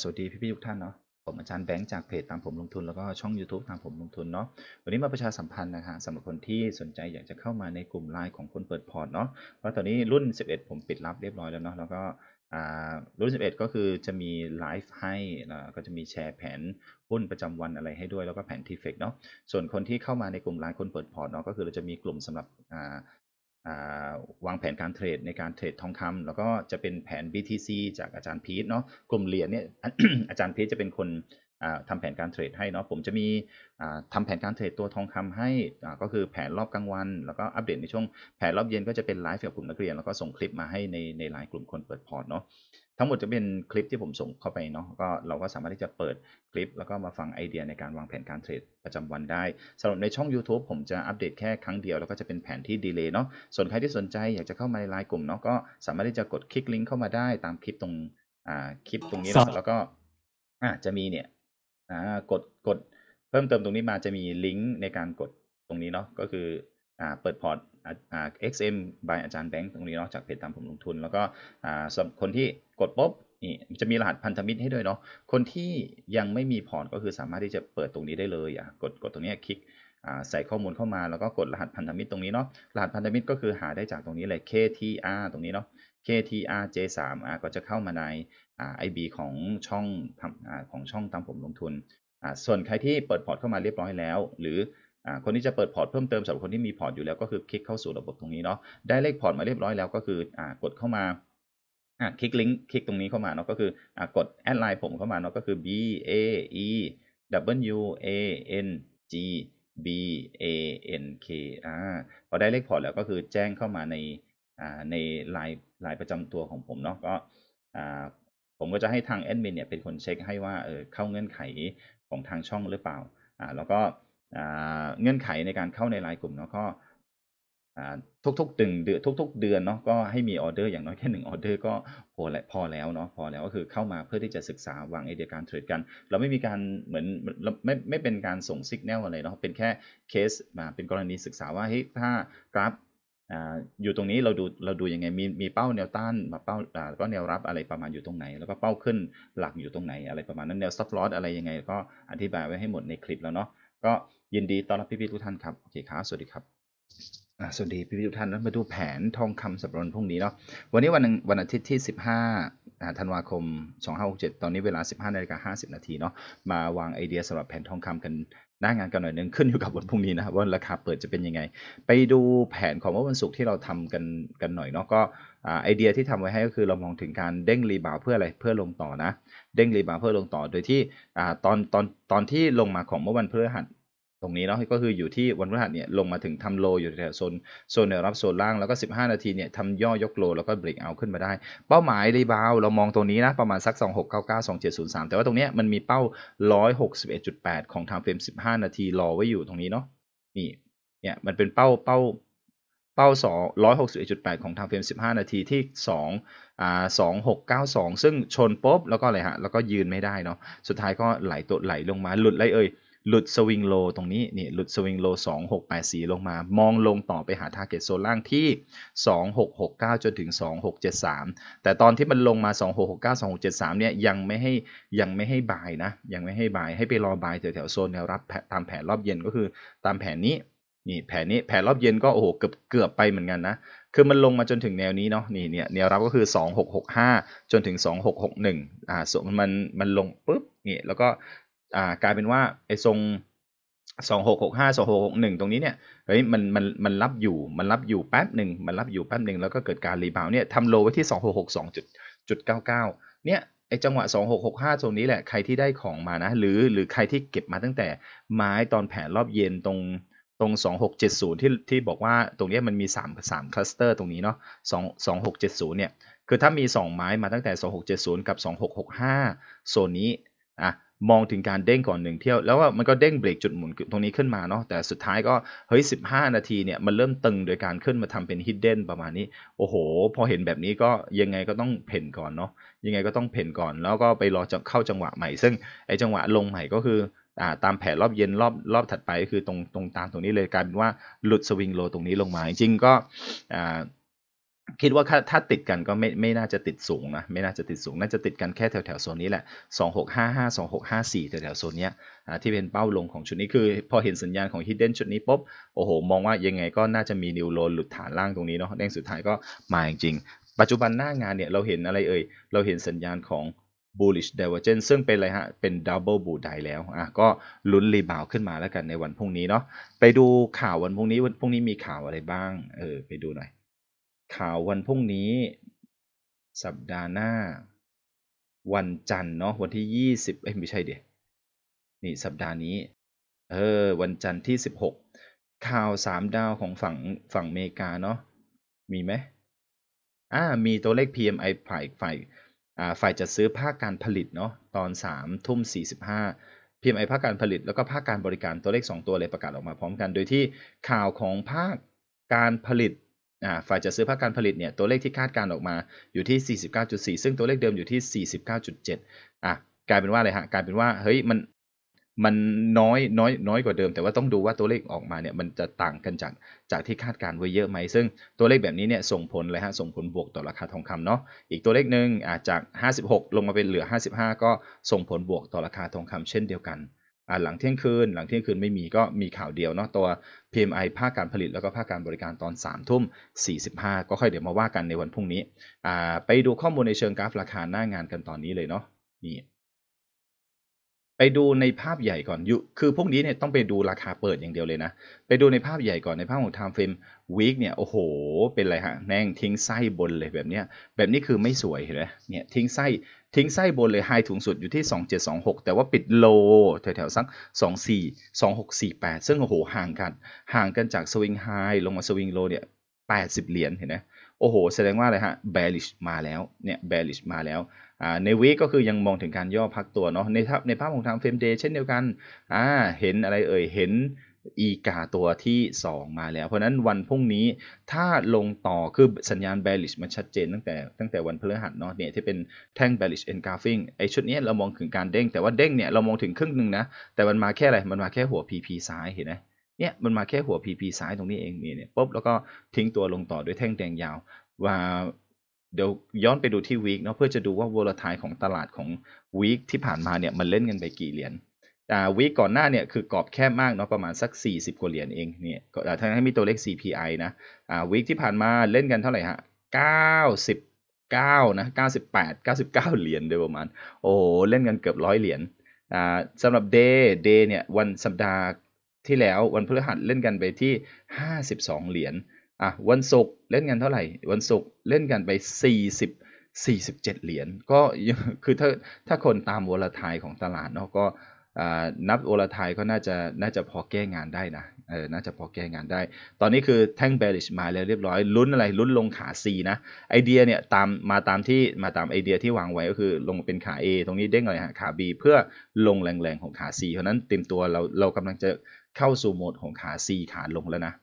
สวัสดีพี่ๆทุกท่านเนาะผมอาจารย์แบงค์จากเพจตามผมลงทุนแล้วก็ช่อง YouTube ตามผมลงทุนเนาะวันนี้มาประชาสัมพันธ์นะฮะสำหรับคนที่สนใจอยากจะเข้ามาในกลุ่มไลน์ของคนเปิดพอร์ตเนาะเพราะตอนนี้รุ่น 11 ผมปิดรับเรียบร้อยแล้วเนาะแล้วก็อ่ารุ่น 11 ก็คือจะมีไลฟ์ให้ก็จะมีแชร์แผนหุ้นประจำวันอะไรให้ด้วยแล้วก็แผนทีเฟกเนาะส่วนคนที่เข้ามาในกลุ่มไลน์คนเปิดพอร์ตเนาะก็คือเราจะมีกลุ่มสำหรับ วางแผนการเทรดในการเทรดทองคำแล้วก็จะเป็นแผน BTC จากอาจารย์พีทเนาะกลุ่มเหรียญเนี่ยอาจารย์พีทจะเป็นคนทำทำแผนการเทรดให้เนาะผมจะมีทำทำแผนการเทรดตัวทองคำให้ก็คือแผนรอบกลางวัน แล้วก็อัปเดตในช่วงแผนรอบเย็นก็จะเป็นไลฟ์กับกลุ่มนักเรียนแล้วก็ส่งคลิปมาให้ในในไลน์กลุ่มคนเปิดพอร์ตเนาะ ทั้งหมดจะเป็นคลิปที่ผมส่งเข้าไปเนาะก็เราก็สามารถที่จะเปิดคลิป แล้วก็มาฟังไอเดียในการวางแผนการเทรดประจำวันได้สำหรับในช่อง YouTube ผมจะอัปเดตแค่ครั้งเดียว แล้วก็จะเป็นแผนที่ดีเลย์เนาะส่วนใครที่สนใจอยากจะเข้ามาในไลน์กลุ่มเนาะก็สามารถที่จะกดคลิกลิงก์เข้ามาได้ตามคลิปตรงอ่าคลิปตรงนี้ครัเนาะบแล้วก็อ่าจะมีเนี่ยอ่ากดกดเพิ่มเติมตรงนี้มาจะมีลิงก์ในการกดตรงนี้เนาะก็คืออ่าเปิดพอร์ตอ่าอ่า XM by อาจารย์แบงค์ตรงนี้เนาะจากเพจตามผมลงทุน แล้วก็อ่าสำหรับคนที่กดปุ๊บนี่จะมีรหัสพันธมิตรให้ด้วยเนาะคนที่ยังไม่มีพอร์ตก็คือสามารถที่จะเปิดตรงนี้ได้เลยอะกดกดตรงนี้คลิกอ่าใส่ข้อมูลเข้ามาแล้วก็กดรหัสพันธมิตรตรงนี้เนาะรหัสพันธมิตรก็คือหาได้จากตรงนี้เลย KTR ตรงนี้เนาะ KTR J3 อ่าก็จะเข้ามาในอ่า IB ของช่องทำอ่าของช่องตามผมลงทุนอ่าส่วนใครที่เปิดพอร์ตเข้ามาเรียบร้อยแล้ว หรือ คนที่จะเปิดพอร์ตเพิ่มเติมสำหรับคนที่มีพอร์ตอยู่แล้วก็คือคลิกเข้าสู่ระบบตรงนี้เนาะได้เลขพอร์ตมาเรียบร้อยแล้วก็คืออกดเข้ามาคลิกลิงก์คลิกตรงนี้เข้ามาเนาะก็คืออกดแอดไลน์ผมเข้ามาเนาะก็คือ B A E W A N G B A N K อ่าพอได้เลขพอร์ตแล้วก็คือแจ้งเข้ามาในในไลน์ไลน์ประจำตัวของผมเนาะก็ผมก็จะให้ทางแอดมินเนี่ยเป็นคนเช็คให้ว่าเออเข้าเงื่อนไขของทางช่องหรือเปล่าอ่าแล้วก็ เงื่อนไขในการเข้าในไลน์กลุ่มเนาะก็ทุกๆตึงเดือนทุก ๆ เดือนเนาะก็ให้มีออเดอร์อย่างน้อยแค่หนึ่งออเดอร์ก็พอแล้วพอแล้วเนาะพอแล้วก็คือเข้ามาเพื่อที่จะศึกษาวางไอเดียการเทรดกัน เราไม่มีการเหมือนไม่ไม่เป็นการส่งสัญญาณอะไรเนาะเป็นแค่เคสมาเป็นกรณีศึกษาว่าเฮ้ยถ้ากราฟอยู่ตรงนี้เราดูเราดูยังไงมีมีเป้าแนวต้านมาเป้าก็แนวรับอะไรประมาณอยู่ตรงไหน แล้วก็เป้าขึ้นหลักอยู่ตรงไหนอะไรประมาณนั้นแนว stop loss อะไรยังไง ก็อธิบายไว้ให้หมดในคลิปแล้วเนาะก็ ยินดีต้อนรับพี่ๆทุกท่านครับโอเคครับสวัสดีครับอ่าสวัสดีพี่ๆทุกท่านแล้วมาดูแผนทองคำสำหรับวันพรุ่งนี้เนาะวันนี้วันนึงวันอาทิตย์ที่ 15อ่าธันวาคม 2567 ตอนนี้เวลา 15นาฬิกา50 นาทีเนาะมาวางไอเดียสำหรับแผนทองคำกันหน้างานกันหน่อยนึงขึ้นอยู่กับวันพรุ่งนี้นะครับว่าราคาเปิดจะเป็นยังไง ไปดูแผนของเมื่อวันศุกร์ที่เราทำกันกันหน่อยเนาะก็อ่าไอเดียที่ทำไว้ให้ก็คือเรามองถึงการเด้งรีบาวเพื่ออะไรเพื่อลงต่อนะ เด้งรีบาวเพื่อลงต่อโดยที่ตอนตอนตอนที่ลงมาของเมื่อวันพฤหัส ตรงนี้เนาะก็คืออยู่ที่วันพฤหัสเนี่ยลงมาถึงทำโลอยู่แถวโซนโซนแนวรับโซนล่างแล้วก็ 15 นาทีเนี่ยทำย่อยกโลแล้วก็เบรกเอาขึ้นมาได้ เป้าหมายรีบาวเรามองตรงนี้นะประมาณสัก 2699 2703 แต่ว่าตรงเนี้ยมันมีเป้า 161.8 ของทางเฟรม15 นาทีรอไว้อยู่ตรงนี้เนาะนี่เนี่ยมันเป็นเป้าเป้าเป้าสองร้อยหกสิบเอ็ดจุดแปดของทางเฟรมสิบห้านาทีที่สองอ่าสองหกเก้าสองซึ่งชนปุ๊บแล้วก็อะไรฮะแล้วก็ยืนไม่ได้เนาะสุดท้ายก็ไหลตัวไหลลงมาหลุดไรเอ่ย หลุดสวิงโลตรงนี้นี่หลุดสวิงโลสองหกแปดสี่ลงมา มองลงต่อไปหาทาร์เก็ตโซนล่างที่สองหกหกเก้าจนถึงสองหกเจ็ดสามแต่ตอนที่มันลงมาสองหกหกเก้าสองหกเนี่ยยังไม่ให้ยังไม่ให้บายนะ ยังไม่ให้บายให้ไปรอบายแถวๆโซนแนวรับตามแผนรอบเย็นก็คือตามแผนนี้นี่แผนนี้แผนรอบเย็นก็โอ้โหเกือบเกือบไปเหมือนกันนะคือมันลงมาจนถึงแนวนี้เนาะนี่เนี่ยแนวรับก็คือ 2665 จนถึง 2661อ่าส่วนมันมันลงปุ๊บนี่แล้วก็ อ่ากลายเป็นว่าไอ้ทรง2665 2661ตรงนี้เนี่ยเฮ้ยมันมันมันรับอยู่มันรับอยู่แป๊บหนึ่งมันรับอยู่แป๊บหนึ่งแล้วก็เกิดการรีบาวด์เนี่ยทำโลไว้ที่2662.99เก้าเก้าเนี่ยไอ้จังหวะ 2665 ตรงนี้แหละ ใครที่ได้ของมานะ หรือหรือใครที่เก็บมาตั้งแต่ไม้ตอนแผนรอบเย็นตรงตรง 2670 ที่ที่บอกว่าตรงเนี้ยมันมี 3 3คลัสเตอร์ตรงนี้เนาะ2 2670 เนี่ย คือถ้ามี 2 ไม้มาตั้งแต่ 2670 กับ 2665 โซนนี้อะ มองถึงการเด้งก่อนหนึ่งเที่ยว แล้วว่ามันก็เด้งเบรกจุดหมุนตรงนี้ขึ้นมาเนาะแต่สุดท้ายก็เฮ้ย 15 นาทีเนี่ยมันเริ่มตึงโดยการขึ้นมาทำเป็นฮิดเด้นประมาณนี้ โอ้โห พอเห็นแบบนี้ก็ยังไงก็ต้องเพ่นก่อนเนาะยังไงก็ต้องเพ่นก่อน แล้วก็ไปรอจะเข้าจังหวะใหม่ ซึ่งไอจังหวะลงใหม่ก็คืออ่าตามแผนรอบเย็นรอบรอบถัดไปก็คือตรงตรงตามตรงนี้เลยกลายเป็นว่าหลุดสวิงโลตรงนี้ลงมาจริงๆก็อ่า คิดว่าถ้าติดกันก็ไม่ไม่น่าจะติดสูงนะไม่น่าจะติดสูง น่าจะติดกันแค่แถวแถวโซนนี้แหละ 2655 2654 แถวแถวโซนเนี้ยที่เป็นเป้าลงของชุดนี้คือ พอเห็นสัญญาณของ Hidden ชุดนี้ปุ๊บโอ้โห มองว่ายังไงก็น่าจะมีนิวโลนหลุดฐานล่างตรงนี้เนาะแดงสุดท้ายก็มาจริง ปัจจุบันหน้างานเนี่ยเราเห็นอะไรเอ่ย เราเห็นสัญญาณของ bullish divergence ซึ่งเป็นอะไรฮะ เป็น double bull ไดแล้ว อะ ก็ลุ้นรีบาวขึ้นมาแล้วกันในวันพรุ่งนี้เนาะ ไปดูข่าววันพรุ่งนี้ วันพรุ่งนี้มีข่าวอะไรบ้าง เออ ไปดูหน่อย ข่าววันพรุ่งนี้ สัปดาห์หน้า วันจันทร์เนาะวันที่ยี่สิบเอ้ยไม่ใช่เดี๋ยนี่สัปดาห์นี้เออวันจันทร์ที่สิบหกข่าวสามดาวของฝั่งฝั่งอเมริกาเนาะมีไหมอ่ามีตัวเลข PMI ฝ่ายฝ่ายฝ่ายจัดซื้อภาคการผลิตเนาะตอน3ทุ่ม45 PMI ภาคการผลิตแล้วก็ภาคการบริการตัวเลข 2 ตัวเลยประกาศออกมาพร้อมกัน โดยที่ข่าวของภาคการผลิต ฝ่ายจัดซื้อภาคการผลิตเนี่ยตัวเลขที่คาดการออกมาอยู่ที่ 49.4 ซึ่งตัวเลขเดิมอยู่ที่ 49.7อะกลายเป็นว่าอะไรฮะกลายเป็นว่าเฮ้ยมันมันน้อยน้อยน้อยกว่าเดิม แต่ว่าต้องดูว่าตัวเลขออกมาเนี่ยมันจะต่างกันจากจากที่คาดการไว้เยอะไหม ซึ่งตัวเลขแบบนี้เนี่ยส่งผลเลยฮะส่งผลบวกต่อราคาทองคำเนาะอีกตัวเลขหนึ่งอาจจาก 56 ลงมาเป็นเหลือ 55 ก็ส่งผลบวกต่อราคาทองคำเช่นเดียวกัน หลังเที่ยงคืน หลังเที่ยงคืนไม่มีก็มีข่าวเดียวเนาะตัว PMI ภาคการผลิตแล้วก็ภาคการบริการตอน3ทุ่ม 45 ก็ค่อยเดี๋ยวมาว่ากันในวันพรุ่งนี้อ่าไปดูข้อมูลในเชิงกราฟราคาหน้างานกันตอนนี้เลยเนาะนี่ ไปดูในภาพใหญ่ก่อนอยู่คือพวกนี้เนี่ยต้องไปดูราคาเปิดอย่างเดียวเลยนะ ไปดูในภาพใหญ่ก่อนในภาพของ time frame week เนี่ย โอ้โห เป็นไรฮะแม่งทิ้งไส้บนเลยแบบเนี้ย แบบนี้คือไม่สวยเห็นไหมเนี่ยทิ้งไส้ทิ้งไส้บนเลยไฮถุงสุดอยู่ที่ 2726 แต่ว่าปิดโลแถวๆสัก 24 2648 ซึ่งโอ้โหห่างกัน ห่างกันจากสวิงไฮลงมาสวิงโลเนี่ย 80 เหรียญเห็นไหม อ้โห แสดงว่าอะไรฮะ bearish มาแล้ว เนี่ย bearish มาแล้วในวีก็คือยังมองถึงการย่อพักตัวเนาะ ในในภาพของทางเฟรมเดย์เช่นเดียวกัน อ่า เห็นอะไรเอ่ย เห็นอีกาตัวที่ 2 มาแล้ว เพราะนั้นวันพรุ่งนี้ถ้าลงต่อคือสัญญาณ bearish มันชัดเจนตั้งแต่ตั้งแต่วันพฤหัสเนาะเนี่ยที่เป็นแท่ง bearish engulfing ไอชุดนี้เรามองถึงการเด้ง แต่ว่าเด้งเนี่ยเรามองถึงครึ่งหนึ่งนะ แต่มันมาแค่อะไร มันมาแค่หัว PP ซ้ายเห็นไหม เนี่ยมันมาแค่หัว PP ซ้ายตรงนี้เองนี่เนี่ยปุ๊บแล้วก็ทิ้งตัวลงต่อด้วยแท่งแดงยาว ว่าเดี๋ยวย้อนไปดูที่วีคเนาะเพื่อจะดูว่า volatile ของตลาดของวีคที่ผ่านมาเนี่ยมันเล่นกันไปกี่เหรียญอ่าวีคก่อนหน้าเนี่ยคือกรอบแคบมากเนาะประมาณสัก 40 กว่าเหรียญเองเนี่ยทั้งให้มีตัวเลข CPI นะอ่าวีคที่ผ่านมาเล่นกันเท่าไหร่ฮะ99นะ98 99 เหรียญโดยประมาณ โอ้เล่นกันเกือบร้อยเหรียญอ่าสำหรับ day day เนี่ยวันสัปดาห์ ที่แล้ววันพฤหัสเล่นกันไปที่ 52 เหรียญอะวันศุกร์เล่นกันเท่าไหร่ วันศุกร์เล่นกันไป 40 47 เหรียญก็คือถ้าถ้าคนตามวอลทายของตลาดเนาะก็นับวอลทายก็น่าจะน่าจะพอแก้งานได้นะเออน่าจะพอแก้งานได้ ตอนนี้คือแท่งเบลิชมาแล้วเรียบร้อยลุ้นอะไรลุ้นลงขา C นะไอเดียเนี่ยตามมาตามที่มาตามไอเดียที่วางไว้ก็คือลงเป็นขา A ตรงนี้เด้งอะไรฮะขา B เพื่อลงแรงๆของขา C เพราะนั้นเต็มตัวเราเรากำลังจะ เข้าสู่โหมดของขา C ขาลงแล้วนะ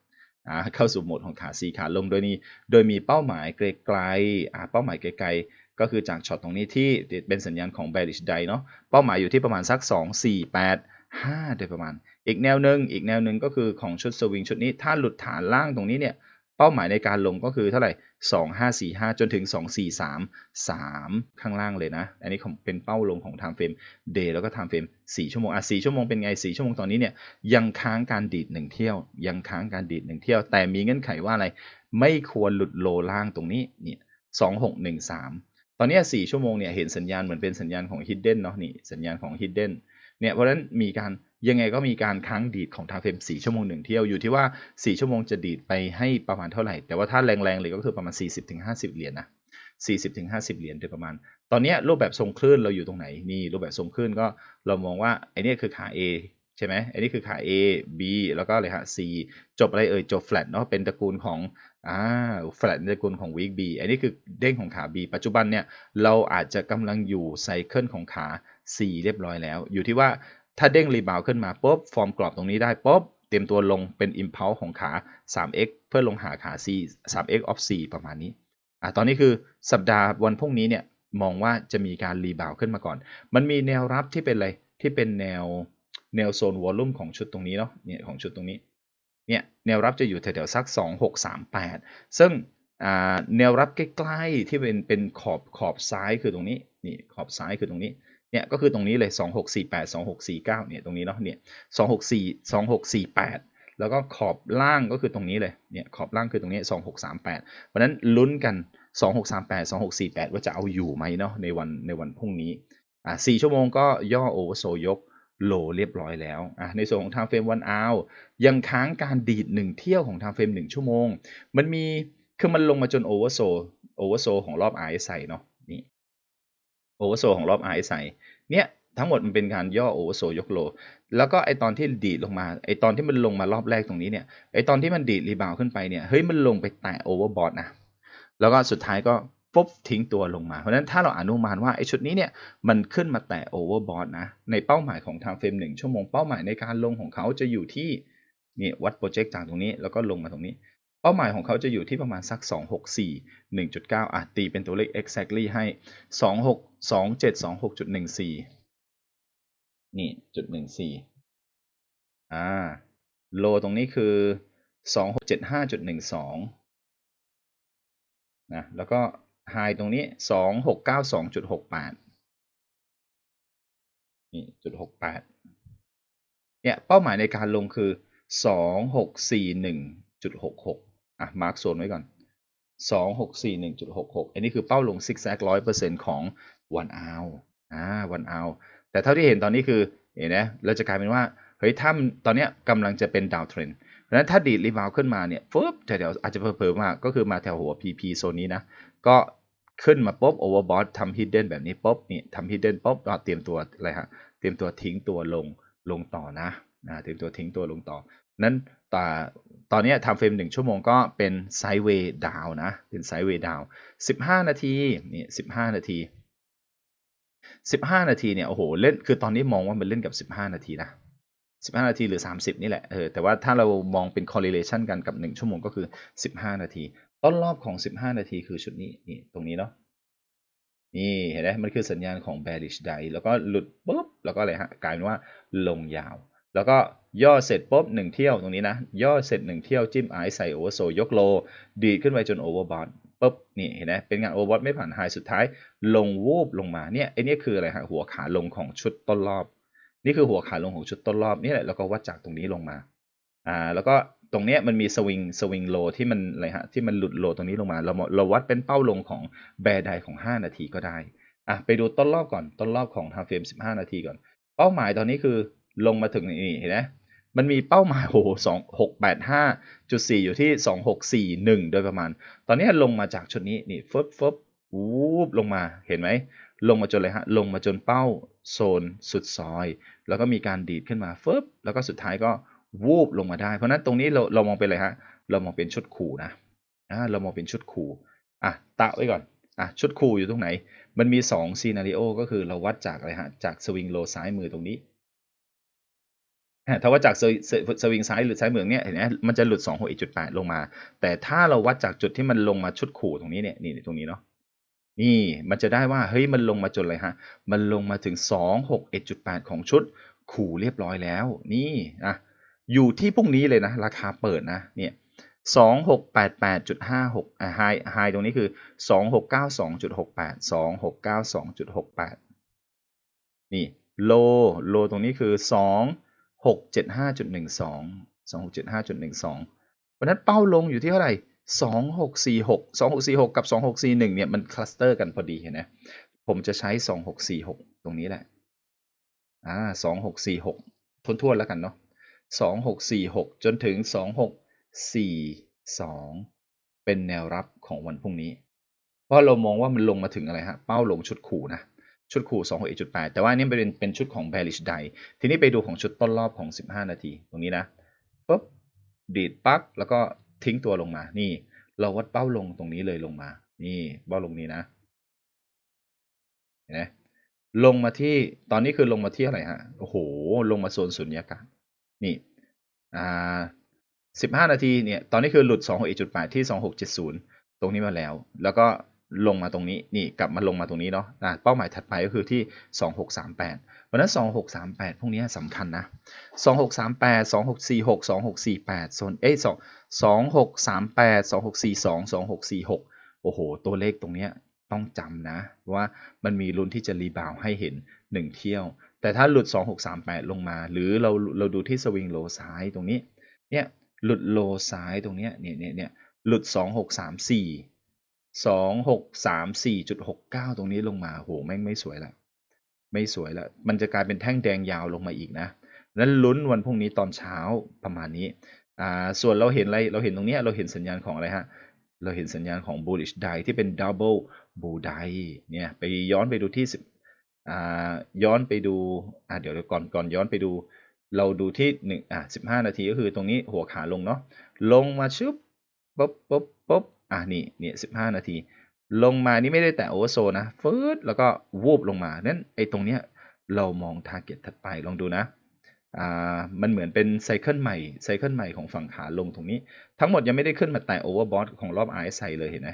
เข้าสู่โหมดของขาซีขาลงโดยนี้โดยมีเป้าหมายไกลๆเป้าหมายไกลๆ ก็คือจากช็อตตรงนี้ที่เป็นสัญญาณของ bearish day เนาะเป้าหมายอยู่ที่ประมาณสัก 2 4 8 5 โดยประมาณ อีกแนวหนึ่งอีกแนวหนึ่งก็คือของชุดสวิงชุดนี้ถ้าหลุดฐานล่างตรงนี้เนี่ย เป้าหมายในการลงก็คือเท่าไหร่ 2 5 4 5 จนถึง 2 4 3 3 ข้างล่างเลยนะ อันนี้เป็นเป้าลงของ time frame day แล้วก็ time frame 4 ชั่วโมง อะ 4 ชั่วโมงเป็นไง 4 ชั่วโมงตอนนี้เนี่ยยังค้างการดีด 1 เที่ยว ยังค้างการดีด 1 เที่ยว แต่มีเงื่อนไขว่าอะไร ไม่ควรหลุดโลล่างตรงนี้เนี่ย2613 ตอนนี้ 4 ชั่วโมงเนี่ยเห็นสัญญาณเหมือนเป็นสัญญาณของ hidden เนาะนี่สัญญาณของ hidden เนี่ยเพราะฉะนั้นมีการ ยังไงก็มีการค้างดีดของทางเฟรม4ชั่วโมงหนึ่งเที่ยวอยู่ที่ว่า 4 ชั่วโมงจะดีดไปให้ประมาณเท่าไหร่ แต่ว่าถ้าแรงๆเลยก็คือประมาณ 40-50 เหรียญนะ40-50 เหรียญโดยประมาณ ตอนนี้รูปแบบทรงคลื่นเราอยู่ตรงไหนนี่รูปแบบทรงคลื่นก็เรามองว่าไอ้นี่คือขา A ใช่ไหมไอ้นี่คือขา A B แล้วก็อะไรฮะ C จบอะไรเอ่ยจบ flat เนาะเป็นตระกูลของอ่า flat ในตระกูลของ week B อันนี้คือเด้งของขา B ปัจจุบันเนี่ยเราอาจจะกำลังอยู่ไซเคิลของขา C เรียบร้อยแล้ว อยู่ที่ว่า ถ้าเด้งรีบาวขึ้นมาปุ๊บฟอร์มกรอบตรงนี้ได้ปุ๊บเตรียมตัวลงเป็น impulse ของขา 3x เพื่อลงหาขา C 3x of C ประมาณนี้อะตอนนี้คือสัปดาห์วันพรุ่งนี้เนี่ยมองว่าจะมีการรีบาวขึ้นมาก่อน มันมีแนวรับที่เป็นอะไรที่เป็นแนวแนวโซนวอลลุ่มของชุดตรงนี้เนาะเนี่ยของชุดตรงนี้เนี่ยแนวรับจะอยู่แถวๆสัก 2638 ซึ่งอ่าแนวรับใกล้ๆที่เป็นเป็นขอบขอบซ้ายคือตรงนี้นี่ขอบซ้ายคือตรงนี้ เนี่ยก็คือตรงนี้เลย 2648 2649เนี่ยตรงนี้เนาะเนี่ย264 2648 แล้วก็ขอบล่างก็คือตรงนี้เลยเนี่ยขอบล่างคือตรงนี้ 2638 เพราะนั้นลุ้นกัน 2638 2648 ว่าจะเอาอยู่ไหมเนาะในวันในวันพรุ่งนี้อ่า4ชั่วโมงก็ย่อโอเวอร์โซยกโลเรียบร้อยแล้วอะในส่วนของทางเฟรมวันอาวยังค้างการดีด 1 เที่ยวของทางเฟรม1 ชั่วโมง มันมีคือมันลงมาจนโอเวอร์โซโอเวอร์โซของรอบ RSI เนาะนี่ โอเวอร์โซของรอบ RSI เนี่ยทั้งหมดมันเป็นการย่อโอเวอร์โซยกโล แล้วก็ไอตอนที่ดีดลงมา ไอตอนที่มันลงมารอบแรกตรงนี้เนี่ย ไอตอนที่มันดีดรีบาวขึ้นไปเนี่ย เฮ้ยมันลงไปแตะโอเวอร์บอทนะ แล้วก็สุดท้ายก็ปุ๊บทิ้งตัวลงมา เพราะฉะนั้นถ้าเราอนุมานว่าไอชุดนี้เนี่ยมันขึ้นมาแตะโอเวอร์บอทนะ ในเป้าหมายของทางเฟรมหนึ่งชั่วโมงเป้าหมายในการลงของเขาจะอยู่ที่นี่วัดโปรเจกต์จากตรงนี้แล้วก็ลงมาตรงนี้ เป้าหมายของเขาจะอยู่ที่ประมาณสัก 264 1.9อะตีเป็นตัวเลข exactly ให้ 26 2726.14 นี่จุดหนึ่งสี่อ่าโลตรงนี้คือสองหกเจ็ดห้าจุดหนึ่งสองนะแล้วก็ไฮตรงนี้สองหกเก้าสองจุดหกแปดนี่จุดหกแปดเนี่ยเป้าหมายในการลงคือส อะมาร์กโซนไว้ก่อนสองหกสี่หนึ่งจุดหกหกอันนี้คือเป้าลงซิกแซกร้อยเปอร์เซ็นต์ของวันอาวอ่าวันอาวแต่เท่าที่เห็นตอนนี้คือเห็นนะเราจะกลายเป็นว่าเฮ้ยถ้าตอนนี้กำลังจะเป็นดาวเทรนเพราะฉะนั้นถ้าดีดรีบาวขึ้นมาเนี่ยปุ๊บแถวๆอาจจะเพิ่มๆมาก็คือมาแถวหัว PP โซนนี้นะ ก็ขึ้นมาปุ๊บโอเวอร์บอททำฮิดเด้นแบบนี้ปุ๊บนี่ทำฮิดเด้นปุ๊บเตรียมตัวอะไรฮะเตรียมตัวทิ้งตัวลงลงต่อนะนะเตรียมตัวทิ้งตัวลงต่อ นั้นตา ตอนนี้ทำเฟรมหนึ่งชั่วโมงก็เป็นไซด์เวย์ดาวนะ เป็นไซด์เวย์ดาวสิบห้านาทีนี่สิบห้านาที 15 นาทีเนี่ยโอ้โหเล่นคือตอนนี้มองว่ามันเล่นกับ 15 นาทีนะ15 นาทีหรือ 30 นี่แหละเออแต่ว่าถ้าเรามองเป็น correlation กันกับ 1 ชั่วโมงก็คือ 15 นาที ต้นรอบของ 15 นาทีคือชุดนี้นี่ตรงนี้เนาะนี่เห็นไหมมันคือสัญญาณของ bearish day แล้วก็หลุดปุ๊บแล้วก็อะไรฮะกลายเป็นว่าลงยาว แล้วก็ย่อเสร็จปุ๊บหนึ่งเที่ยวตรงนี้นะ ย่อเสร็จหนึ่งเที่ยวจิ้มไอใส่โอเวอร์โซยกโล ดีขึ้นไปจนโอเวอร์บอทปุ๊บนี่เห็นไหมเป็นงานโอเวอร์บอทไม่ผ่านไฮสุดท้าย ลงวูบลงมาเนี่ยไอ้นี่คืออะไรฮะหัวขาลงของชุดต้นรอบ นี่คือหัวขาลงของชุดต้นรอบนี่แหละแล้วก็วัดจากตรงนี้ลงมาอ่าแล้วก็ตรงเนี้ยมันมีสวิงสวิงโลที่มันอะไรฮะที่มันหลุดโลตรงนี้ลงมาเราเราวัดเป็นเป้าลงของแบร์ไดของ 5 นาทีก็ได้อะไปดูต้นรอบก่อนต้นรอบของทางเฟรม15 นาทีก่อน เป้าหมายตอนนี้คือ ลงมาถึงนี่เห็นไหมมันมีเป้าหมายโอ้โหสองหกแปดห้าจุดสี่อยู่ที่สองหกสี่หนึ่งโดยประมาณ ตอนนี้ลงมาจากชุดนี้นี่ฟึบฟึบวูบลงมาเห็นไหมลงมาจนเลยฮะลงมาจนเป้าโซนสุดซอย แล้วก็มีการดีดขึ้นมาฟึบแล้วก็สุดท้ายก็วูบลงมาได้ เพราะนั้นตรงนี้เราเรามองเป็นอะไรฮะเรามองเป็นชุดขู่นะอ่าเรามองเป็นชุดขู่อะตะไว้ก่อนอะชุดขู่อยู่ตรงไหน มันมี2ซีนารีโอก็คือเราวัดจากอะไรฮะ จากสวิงโลซ้ายมือตรงนี้ ถ้าว่าจากสวิงซ้ายหรือซ้ายเมืองเนี่ยเห็นไหมมันจะหลุด2 6 1 8 ลงมา แต่ถ้าเราวัดจากจุดที่มันลงมาชุดขู่ตรงนี้เนี่ยนี่ตรงนี้เนาะนี่มันจะได้ว่าเฮ้ยมันลงมาจนอะไรฮะ มันลงมาถึง 2 6 1.8 ของชุดขู่เรียบร้อยแล้ว นี่อะอยู่ที่พรุ่งนี้เลยนะ ราคาเปิดนะเนี่ยสองหกแปดแปดจุดห้าหกไฮไฮตรงนี้คือสองหกเก้าสองจุดหกแปดสองหกเก้าสองจุดหกแปดนี่โลโลตรงนี้คือสอง หกเจ็ดห้าจุดหนึ่งสองสองหกเจ็ดห้าจุดหนึ่งสองวันนั้นเป้าลงอยู่ที่เท่าไหร่สองหกสี่หกสองหกสี่หกกับสองหกสี่หนึ่งเนี่ย มันคลัสเตอร์กันพอดีเห็นไหมผมจะใช้สองหกสี่หกตรงนี้แหละ อ่าสองหกสี่หกทวนทวนแล้วกันเนาะสองหกสี่หกจนถึงสองหกสี่สองเป็นแนวรับของวันพรุ่งนี้ เพราะเรามองว่ามันลงมาถึงอะไรฮะ เป้าลงชุดขู่นะ ชุดขู่ 26.8 แต่ว่านี่เป็นเป็นชุดของ bearish day ทีนี้ไปดูของชุดต้นรอบของ 15 นาที ตรงนี้นะปุ๊บดีดปักแล้วก็ทิ้งตัวลงมา นี่ เราวัดเป้าลงตรงนี้เลยลงมา นี่เป้าลงนี้นะ เห็นไหมลงมาที่ตอนนี้คือลงมาที่อะไรฮะ โอ้โห ลงมาโซนสุญญากาศ นี่ อ่า15นาทีเนี่ย ตอนนี้คือหลุด26.8ที่2670ตรงนี้มาแล้ว แล้วก็ ลงมาตรงนี้นี่กลับมาลงมาตรงนี้เนาะะเป้าหมายถัดไปก็คือที่ 2638เพราะฉะนั้น 2638 พวกนี้สำคัญนะ 2638 2646 2648โซนเอ้ย2 2638 2642 2646 โอ้โห ตัวเลขตรงเนี้ยต้องจำนะ ว่ามันมีลุ้นที่จะรีบาวให้เห็น 1 เที่ยว แต่ถ้าหลุด 2638 ลงมา หรือเราเราดูที่สวิงโลซ้ายตรงนี้เนี่ยหลุดโลซ้ายตรงเนี้ยเนี่ยเนี่ยเนี่ยหลุด 2634 2634.69ตรงนี้ลงมาโหแม่งไม่สวยละไม่สวยละมันจะกลายเป็นแท่งแดงยาวลงมาอีกนะนั้นลุ้นวันพรุ่งนี้ตอนเช้าประมาณนี้อ่าส่วนเราเห็นอะไรเราเห็นตรงนี้เราเห็นสัญญาณของอะไรฮะเราเห็นสัญญาณของ bullish die ที่เป็น double bull die เนี่ยไปย้อนไปดูที่อ่าย้อนไปดูอ่าเดี๋ยวก่อนก่อนย้อนไปดู เราดูที่หนึ่งอ่าสิบห้านาทีก็คือตรงนี้หัวขาลงเนาะลงมาชึบปุ๊บปุ๊บปุ๊บ อ่านี่เนี่ยสิบห้านาที ลงมานี่ไม่ได้แต่โอเวอร์โซนะฟืดแล้วก็วูบลงมานั้นไอ้ตรงเนี้ยเรามองทาร์เก็ตถัดไปลองดูนะอ่ามันเหมือนเป็นไซเคิลใหม่ไซเคิลใหม่ของฝั่งขาลงตรงนี้ ทั้งหมดยังไม่ได้ขึ้นมาแต่โอเวอร์บอทของรอบ RSI เลยเห็นไหม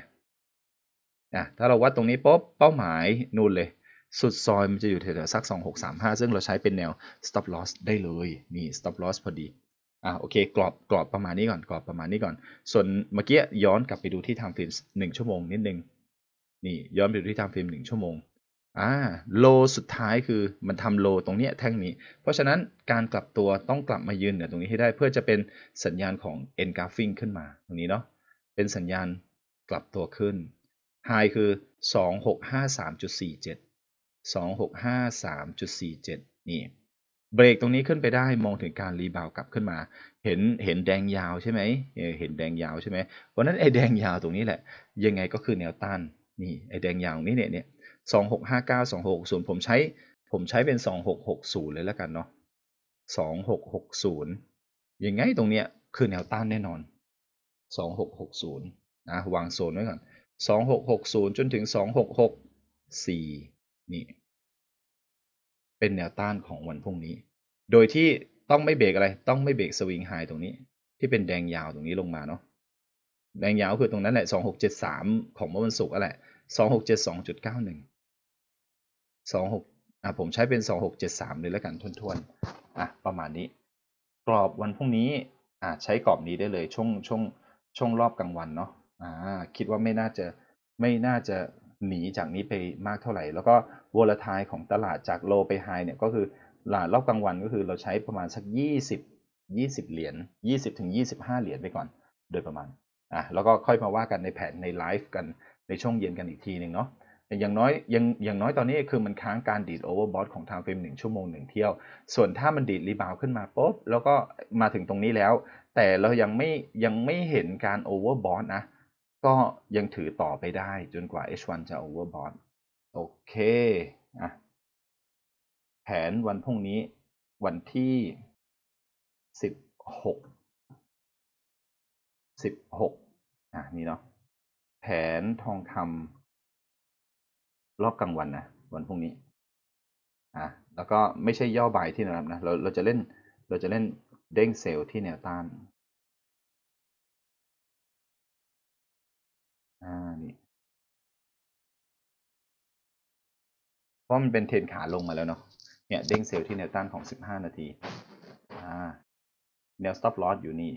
อะถ้าเราวัดตรงนี้ปุ๊บเป้าหมายนู่นเลย สุดซอยมันจะอยู่แถวๆสัก 2635 ซึ่งเราใช้เป็นแนว stop loss ได้เลย นี่ stop loss พอดี อะโอเคกรอบกรอบประมาณนี้ก่อนกรอบประมาณนี้ก่อน ส่วนเมื่อกี้ย้อนกลับไปดูที่ time frame 1ชั่วโมงนิดนึงนี่ย้อนไปดูที่ time frame 1ชั่วโมงอ่าโลสุดท้ายคือมันทำโลตรงเนี้ยแท่งนี้ เพราะฉะนั้นการกลับตัวต้องกลับมายืนเหนือตรงนี้ให้ได้เพื่อจะเป็นสัญญาณของ engulfing ขึ้นมาตรงนี้เนาะเป็นสัญญาณกลับตัวขึ้น high คือ 2653.47 2653.47 นี่ เบรกตรงนี้ขึ้นไปได้มองถึงการรีบาวกลับขึ้นมา เห็นเห็นแดงยาวใช่ไหมเห็นแดงยาวใช่ไหมเพราะนั้นไอ้แดงยาวตรงนี้แหละ ยังไงก็คือแนวต้านนี่ไอ้แดงยาวนี้เนี่ยเนี่ยสองหกห้าเก้าสองหกศูนย์ผมใช้ ผมใช้เป็นสองหกหกศูนย์เลยแล้วกันเนาะสองหกหกศูนย์ยังไงตรงเนี้ยคือแนวต้านแน่นอนสองหกหกศูนย์นะวางโซนไว้ก่อนสองหกหกศูนย์จนถึงสองหกหกสี่นี่ เป็นแนวต้านของวันพรุ่งนี้ โดยที่ต้องไม่เบรกอะไร ต้องไม่เบรกสวิงไฮตรงนี้ ที่เป็นแดงยาวตรงนี้ลงมาเนาะ แดงยาวคือตรงนั้นแหละสองหกเจ็ดสามของเมื่อวันศุกร์แหละสองหกเจ็ดสองจุดเก้าหนึ่งสองหกอะผมใช้เป็นสองหกเจ็ดสามเลยแล้วกันทวนๆ อะประมาณนี้ กรอบวันพรุ่งนี้อะใช้กรอบนี้ได้เลยช่วงช่วงช่วงรอบกลางวันเนาะอ่าคิดว่าไม่น่าจะไม่น่าจะ หนีจากนี้ไปมากเท่าไหร่ แล้วก็วอลทายของตลาดจากโลไปไฮเนี่ยก็คือหลารอบกลางวันก็คือเราใช้ประมาณสัก 20 20 เหรียญ20ถึง25 เหรียญไปก่อน โดยประมาณอะแล้วก็ค่อยมาว่ากันในแผนในไลฟ์กันในช่วงเย็นกันอีกทีหนึ่งเนาะอย่างน้อยยังอย่างน้อยตอนนี้คือมันค้างการดีดโอเวอร์บอทของทางเฟรมหนึ่งชั่วโมงหนึ่งเที่ยว ส่วนถ้ามันดีดรีบาวขึ้นมาปุ๊บแล้วก็มาถึงตรงนี้แล้ว แต่เรายังไม่ยังไม่เห็นการโอเวอร์บอทนะ ก็ยังถือต่อไปได้จนกว่า H1 จะ overbought โอเคอะแผนวันพรุ่งนี้วันที่สิบหกสิบหกอะนี่เนาะแผนทองคำรอบกลางวันนะวันพรุ่งนี้อะแล้วก็ไม่ใช่ย่อบายที่นะครับนะเราเราจะเล่นเราจะเล่นเด้งเซลล์ที่แนวต้าน อ่านี่เพราะมันเป็นเทรนขาลงมาแล้วเนาะเนี่ยเด้งเซลล์ที่แนวต้านของ 15 นาทีอ่าแนว stop loss อยู่นี่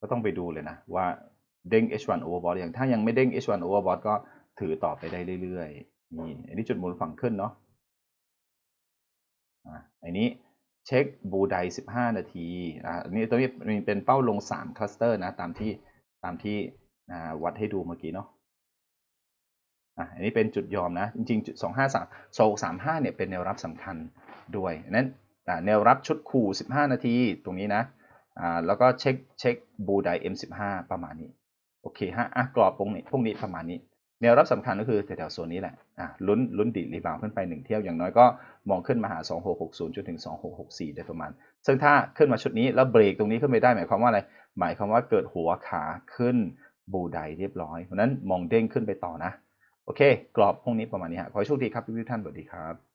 ก็ต้องไปดูเลยนะ ว่าเด้ง H1 overbought อย่างถ้ายังไม่เด้ง H1 overbought ก็ถือต่อไปได้เรื่อยๆนี่อันนี้จุดมุนฝั่งขึ้นเนาะอ่าอันนี้ เช็คบูได15 นาทีอ่าอันนี้ตัวนี้มันเป็นเป้าลง 3 คลัสเตอร์นะ ตามที่ตามที่อ่าวัดให้ดูเมื่อกี้เนาะอะอันนี้เป็นจุดยอมนะ จริงๆจุด253 235เนี่ยเป็นแนวรับสำคัญด้วยนั้นแนวรับชุดคู่ 15 นาทีตรงนี้นะอ่าแล้วก็เช็คเช็คบูได M15 ประมาณนี้ โอเคฮะอะกรอบพวกนี้พวกนี้ประมาณนี้ แนวรับสำคัญก็คือแถวๆโซนนี้แหละอะลุ้นลุ้นดิดรีบาวขึ้นไป1เที่ยวอย่างน้อยก็มองขึ้นมาหา 2660จนถึง 2664ได้ประมาณ ซึ่งถ้าขึ้นมาชุดนี้แล้วเบรกตรงนี้ขึ้นไปได้หมายความว่าอะไร หมายความว่าเกิดหัวขาขึ้นบูไดเรียบร้อย เพราะนั้นมองเด้งขึ้นไปต่อนะ โอเค กรอบพวกนี้ประมาณนี้ฮะขอโชคดีครับทุกท่านสวัสดีครับ